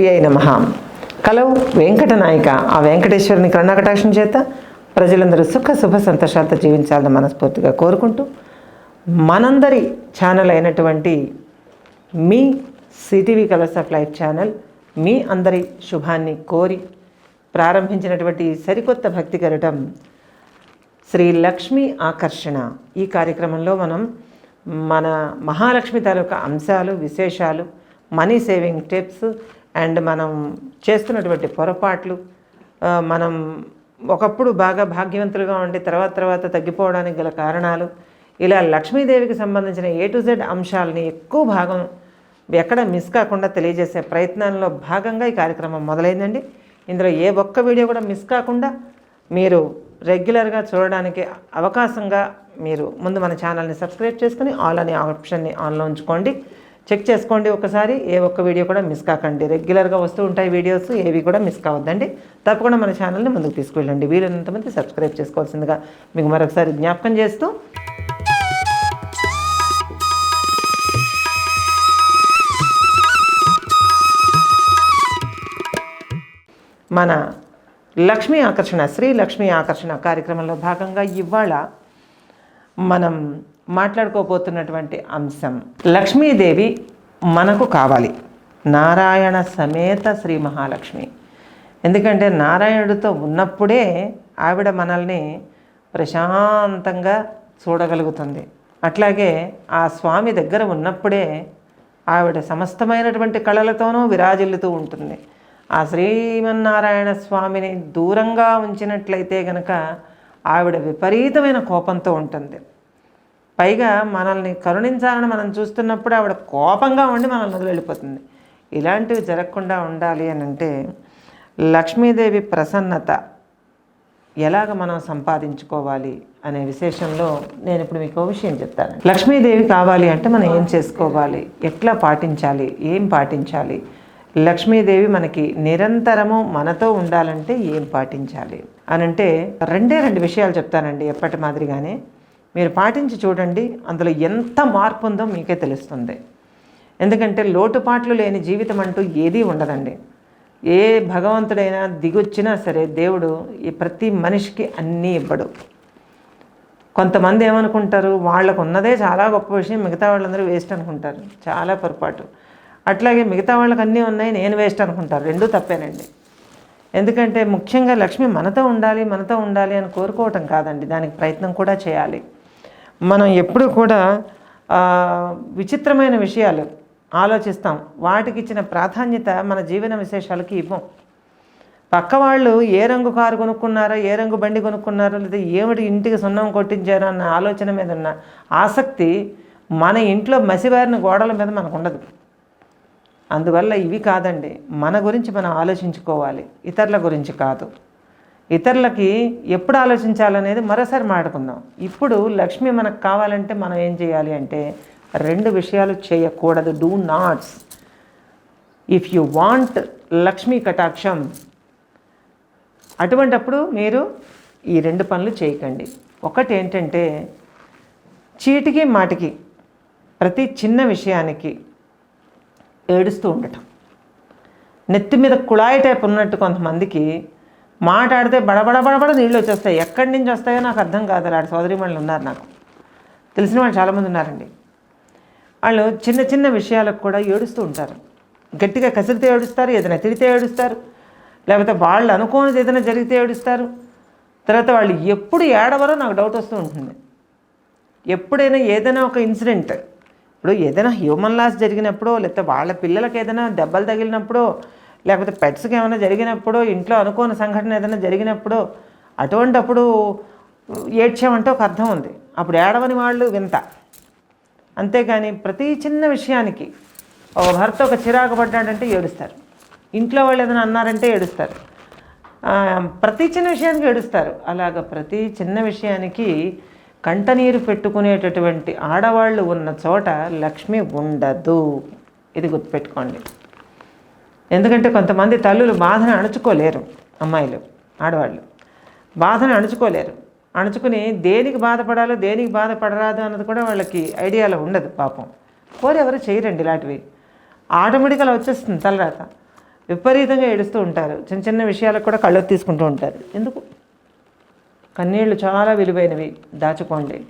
ప్రియ నమ. కలవు వెంకటనాయక. ఆ వెంకటేశ్వరుని కరుణాకటాక్షం చేత ప్రజలందరూ సుఖ శుభ సంతోషాలతో జీవించాలని మనస్ఫూర్తిగా కోరుకుంటూ మనందరి ఛానల్ అయినటువంటి మీ CTV colours of life channel మీ అందరి శుభాన్ని కోరి ప్రారంభించినటువంటి సరికొత్త భక్తి కరటం శ్రీ లక్ష్మీ ఆకర్షణ. ఈ కార్యక్రమంలో మనం మన మహాలక్ష్మి తాలూకా అంశాలు విశేషాలు మనీ సేవింగ్ టిప్స్ అండ్ మనం చేస్తున్నటువంటి పొరపాట్లు మనం ఒకప్పుడు బాగా భాగ్యవంతులుగా ఉండి తర్వాత తర్వాత తగ్గిపోవడానికి గల కారణాలు ఇలా లక్ష్మీదేవికి సంబంధించిన ఏ టు జెడ్ అంశాలని ఎక్కువ భాగం ఎక్కడ మిస్ కాకుండా తెలియజేసే ప్రయత్నంలో భాగంగా ఈ కార్యక్రమం మొదలైందండి. ఇందులో ఏ ఒక్క వీడియో కూడా మిస్ కాకుండా మీరు రెగ్యులర్గా చూడడానికి అవకాశంగా మీరు ముందు మన ఛానల్ని సబ్స్క్రైబ్ చేసుకుని ఆల్ అనే ఆప్షన్ని ఆన్లో ఉంచుకోండి. చెక్ చేసుకోండి ఒకసారి. ఏ ఒక్క వీడియో కూడా మిస్ కాకండి. రెగ్యులర్గా వస్తూ ఉంటాయి వీడియోస్ ఏవి కూడా మిస్ కావద్దండి. తప్పకుండా మన ఛానల్ని ముందుకు తీసుకువెళ్ళండి. వీలైనంతమంది సబ్స్క్రైబ్ చేసుకోవాల్సిందిగా మీకు మరొకసారి జ్ఞాపకం చేస్తూ మన లక్ష్మీ ఆకర్షణ శ్రీ లక్ష్మీ ఆకర్షణ కార్యక్రమంలో భాగంగా ఇవాళ మనం మాట్లాడుకోబోతున్నటువంటి అంశం. లక్ష్మీదేవి మనకు కావాలి. నారాయణ సమేత శ్రీ మహాలక్ష్మి. ఎందుకంటే నారాయణుడితో ఉన్నప్పుడే ఆవిడ మనల్ని ప్రశాంతంగా చూడగలుగుతుంది. అట్లాగే ఆ స్వామి దగ్గర ఉన్నప్పుడే ఆవిడ సమస్తమైనటువంటి కళలతోనూ విరాజిల్లుతూ ఉంటుంది. ఆ శ్రీమన్నారాయణ స్వామిని దూరంగా ఉంచినట్లయితే గనక ఆవిడ విపరీతమైన కోపంతో ఉంటుంది. పైగా మనల్ని కరుణించాలని మనం చూస్తున్నప్పుడు ఆవిడ కోపంగా ఉండి మనల్ని వదిలి వెళ్ళిపోతుంది. ఇలాంటివి జరగకుండా ఉండాలి అని అంటే లక్ష్మీదేవి ప్రసన్నత ఎలాగ మనం సంపాదించుకోవాలి అనే విశేషంలో నేను ఇప్పుడు మీకు విషయం చెప్తాను. లక్ష్మీదేవి కావాలి అంటే మనం ఏం చేసుకోవాలి? ఎట్లా పాటించాలి? ఏం పాటించాలి? లక్ష్మీదేవి మనకి నిరంతరము మనతో ఉండాలంటే ఏం పాటించాలి? అని అంటే రెండే రెండు విషయాలు చెప్తానండి ఎప్పటి మాదిరిగానే. మీరు పాటించి చూడండి అందులో ఎంత మార్పు ఉందో మీకే తెలుస్తుంది. ఎందుకంటే లోటుపాట్లు లేని జీవితం అంటూ ఏదీ ఉండదండి. ఏ భగవంతుడైనా దిగొచ్చినా సరే దేవుడు ఈ ప్రతి మనిషికి అన్నీ ఇవ్వడు. కొంతమంది ఏమనుకుంటారు వాళ్ళకు ఉన్నదే చాలా గొప్ప విషయం మిగతా వాళ్ళందరూ వేస్ట్ అనుకుంటారు. చాలా పొరపాటు. అట్లాగే మిగతా వాళ్ళకి అన్నీ ఉన్నాయి నేను వేస్ట్ అనుకుంటారు. రెండూ తప్పేనండి. ఎందుకంటే ముఖ్యంగా లక్ష్మి మనతో ఉండాలి మనతో ఉండాలి అని కోరుకోవటం కాదండి. దానికి ప్రయత్నం కూడా చేయాలి. మనం ఎప్పుడు కూడా విచిత్రమైన విషయాలు ఆలోచిస్తాం. వాటికి ఇచ్చిన ప్రాధాన్యత మన జీవన విశేషాలకి ఇవ్వం. పక్క వాళ్ళు ఏ రంగు కారు కొనుక్కున్నారో ఏ రంగు బండి కొనుక్కున్నారో లేదా ఏమిటి ఇంటికి సున్నం కొట్టించారో అన్న ఆలోచన మీద ఉన్న ఆసక్తి మన ఇంట్లో మసిబారిన గోడల మీద మనకు ఉండదు అందువల్ల ఇవి కాదండి. మన గురించి మనం ఆలోచించుకోవాలి. ఇతరుల గురించి కాదు. ఇతరులకి ఎప్పుడు ఆలోచించాలనేది మరోసారి మాట్లాడుకుందాం. ఇప్పుడు లక్ష్మి మనకు కావాలంటే మనం ఏం చేయాలి అంటే రెండు విషయాలు చేయకూడదు. Do nots if you want Lakshmi కటాక్షం అటువంటప్పుడు మీరు ఈ రెండు పనులు చేయకండి. ఒకటి ఏంటంటే చీటికి మాటికి ప్రతి చిన్న విషయానికి ఏడుస్తూ ఉండటం. నెత్తి మీద కుళాయి టైప్ ఉన్నట్టు కొంతమందికి మాట్లాడితే బడబడ బడబడ నీళ్ళు వచ్చేస్తాయి. ఎక్కడి నుంచి వస్తాయో నాకు అర్థం కాదు. అలాంటి సోదరిమణులు ఉన్నారు నాకు. తెలిసిన వాళ్ళు చాలామంది ఉన్నారండి. వాళ్ళు చిన్న చిన్న విషయాలకు కూడా ఏడుస్తూ ఉంటారు. గట్టిగా కసిరితే ఏడుస్తారు ఏదైనా తిడితే ఏడుస్తారు లేకపోతే వాళ్ళు అనుకోనిది ఏదైనా జరిగితే ఏడుస్తారు. తర్వాత వాళ్ళు ఎప్పుడు ఏడవరో నాకు డౌట్ వస్తూ ఉంటుంది. ఎప్పుడైనా ఏదైనా ఒక ఇన్సిడెంట్ ఇప్పుడు ఏదైనా హ్యూమన్ లాస్ జరిగినప్పుడు లేకపోతే వాళ్ళ పిల్లలకి ఏదైనా దెబ్బలు తగిలినప్పుడు లేకపోతే పెట్స్కి ఏమైనా జరిగినప్పుడు ఇంట్లో అనుకోని సంఘటన ఏదైనా జరిగినప్పుడు అటువంటప్పుడు ఏడ్చామంటే ఒక అర్థం ఉంది. అప్పుడు ఏడవని వాళ్ళు వింత. అంతేగాని ప్రతి చిన్న విషయానికి ఒక భర్త ఒక చిరాకు పడ్డాడంటే ఏడుస్తారు. ఇంట్లో వాళ్ళు ఏదైనా అన్నారంటే ఏడుస్తారు. ప్రతి చిన్న విషయానికి ఏడుస్తారు. అలాగ ప్రతి చిన్న విషయానికి కంటనీరు పెట్టుకునేటటువంటి ఆడవాళ్ళు ఉన్న చోట లక్ష్మి ఉండదు. ఇది గుర్తుపెట్టుకోండి. ఎందుకంటే కొంతమంది తల్లులు బాధను అణుచుకోలేరు అమ్మాయిలు ఆడవాళ్ళు. బాధను అణుచుకోలేరు. అణుచుకుని దేనికి బాధపడాలో దేనికి బాధపడరాదు అన్నది కూడా వాళ్ళకి ఐడియాలో ఉండదు పాపం. కోరెవరు చేయరండి ఇలాంటివి. ఆటోమేటిక్గా వచ్చేస్తుంది తలరాత. విపరీతంగా ఏడుస్తూ ఉంటారు. చిన్న చిన్న విషయాలకు కూడా కళ్ళు తీసుకుంటూ ఉంటారు. ఎందుకు? కన్నీళ్ళు చాలా విలువైనవి. దాచుకోండి.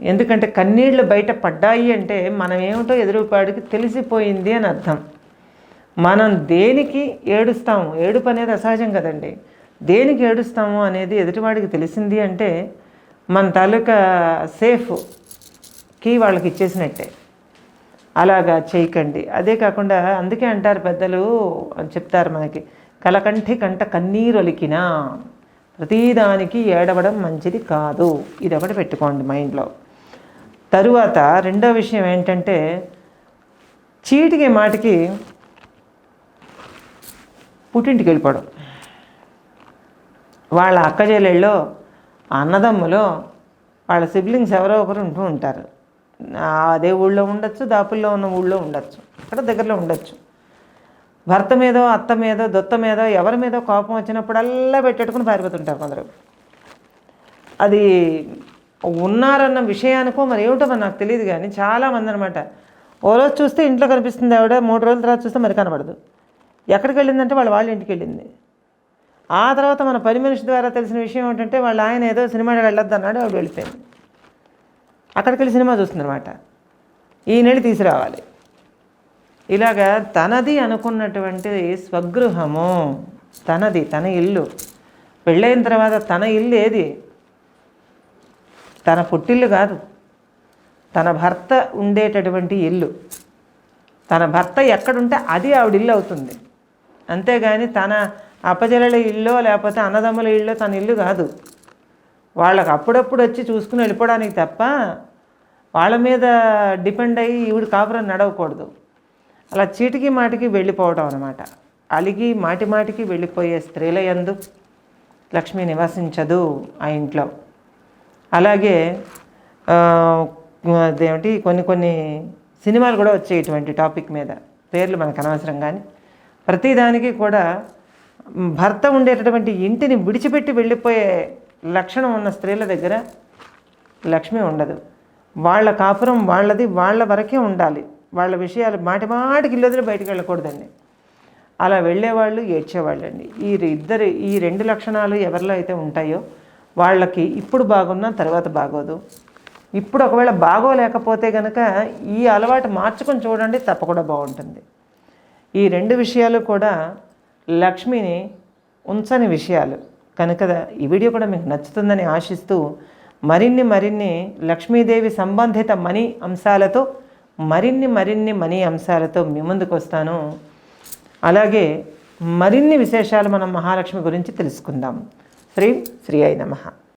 ఎందుకంటే కన్నీళ్ళు బయట పడ్డాయి అంటే మనం ఏమిటో ఎదురుపాడికి తెలిసిపోయింది అని అర్థం. మనం దేనికి ఏడుస్తాము? ఏడుపు అనేది అసహజం కదండి. దేనికి ఏడుస్తాము అనేది ఎదుటివాడికి తెలిసింది అంటే మన తాలూకా సేఫ్కి వాళ్ళకి ఇచ్చేసినట్టే. అలాగా చేయకండి. అదే కాకుండా అందుకే అంటారు పెద్దలు అని చెప్తారు మనకి కలకంఠి కంట కన్నీరు కన్నీరొలికినా ప్రతిదానికి ఏడవడం మంచిది కాదు. ఇది ఒకటి పెట్టుకోండి మైండ్లో. తరువాత రెండో విషయం ఏంటంటే చీటికి మాటికి పుట్టింటికి వెళ్ళిపోవడం. వాళ్ళ అక్క చెల్లెళ్ళలో అన్నదమ్ములో వాళ్ళ సిబ్లింగ్స్ ఎవరో ఒకరు ఉంటూ ఉంటారు. అదే ఊళ్ళో ఉండొచ్చు దాపుల్లో ఉన్న ఊళ్ళో ఉండొచ్చు అక్కడ దగ్గరలో ఉండొచ్చు. భర్త మీదో అత్త మీదో దొత్త మీదో ఎవరి మీదో కోపం వచ్చినప్పుడల్లా పెట్టేట్టుకుని పారిపోతుంటారు కొందరు. అది ఉన్నారన్న విషయానికో మరి ఏమిటో మరి నాకు తెలియదు కానీ చాలామంది అనమాట ఓ రోజు చూస్తే ఇంట్లో కనిపిస్తుంది ఆవిడ మూడు రోజుల తర్వాత చూస్తే మరి కనబడదు. ఎక్కడికి వెళ్ళిందంటే వాళ్ళ వాళ్ళ ఇంటికి వెళ్ళింది. ఆ తర్వాత మన పని మనిషి ద్వారా తెలిసిన విషయం ఏంటంటే వాళ్ళ ఆయన ఏదో సినిమాకి వెళ్ళొద్దు అన్నాడు ఆవిడ వెళ్ళిపోయింది. అక్కడికి వెళ్ళి సినిమా చూస్తుందన్నమాట. ఈ నెల తీసుకురావాలి. ఇలాగా తనది అనుకున్నటువంటి స్వగృహము తనది తన ఇల్లు పెళ్ళైన తర్వాత తన ఇల్లు ఏది? తన పుట్టిల్లు కాదు. తన భర్త ఉండేటటువంటి ఇల్లు. తన భర్త ఎక్కడుంటే అది ఆవిడ ఇల్లు అవుతుంది. అంతేగాని తన అప్పచెల్లెల ఇల్లు లేకపోతే అన్నదమ్ముల ఇల్లు తన ఇల్లు కాదు. వాళ్ళకి అప్పుడప్పుడు వచ్చి చూసుకుని వెళ్ళిపోవడానికి తప్ప వాళ్ళ మీద డిపెండ్ అయ్యి ఈవిడ కాపురం నడవకూడదు. అలా చీటికి మాటికి వెళ్ళిపోవడం అనమాట అలిగి మాటి మాటికి వెళ్ళిపోయే స్త్రీల ఎందు లక్ష్మి నివసించదు ఆ ఇంట్లో. అలాగే అదేమిటి కొన్ని కొన్ని సినిమాలు కూడా వచ్చాయి ఇటువంటి టాపిక్ మీద. పేర్లు మనకు అనవసరం కానీ. ప్రతిదానికి కూడా భర్త ఉండేటటువంటి ఇంటిని విడిచిపెట్టి వెళ్ళిపోయే లక్షణం ఉన్న స్త్రీల దగ్గర లక్ష్మి ఉండదు. వాళ్ళ కాపురం వాళ్ళది వాళ్ళ వరకే ఉండాలి. వాళ్ళ విషయాలు మాటి మాటికి ఇల్లు బయటికి వెళ్ళకూడదండి. అలా వెళ్ళేవాళ్ళు ఏడ్చేవాళ్ళండి. ఈ ఇద్దరు ఈ రెండు లక్షణాలు ఎవరిలో అయితే ఉంటాయో వాళ్ళకి ఇప్పుడు బాగున్నా తర్వాత బాగోదు. ఇప్పుడు ఒకవేళ బాగోలేకపోతే కనుక ఈ అలవాటు మార్చుకొని చూడండి తప్పకుండా బాగుంటుంది. ఈ రెండు విషయాలు కూడా లక్ష్మిని ఉంచని విషయాలు. కనుక ఈ వీడియో కూడా మీకు నచ్చుతుందని ఆశిస్తూ మరిన్ని మరిన్ని లక్ష్మీదేవి సంబంధిత మనీ అంశాలతో మరిన్ని మరిన్ని మనీ అంశాలతో మీ ముందుకు వస్తాను. అలాగే మరిన్ని విశేషాలు మనం మహాలక్ష్మి గురించి తెలుసుకుందాం. శ్రీ శ్రీ అయి నమ.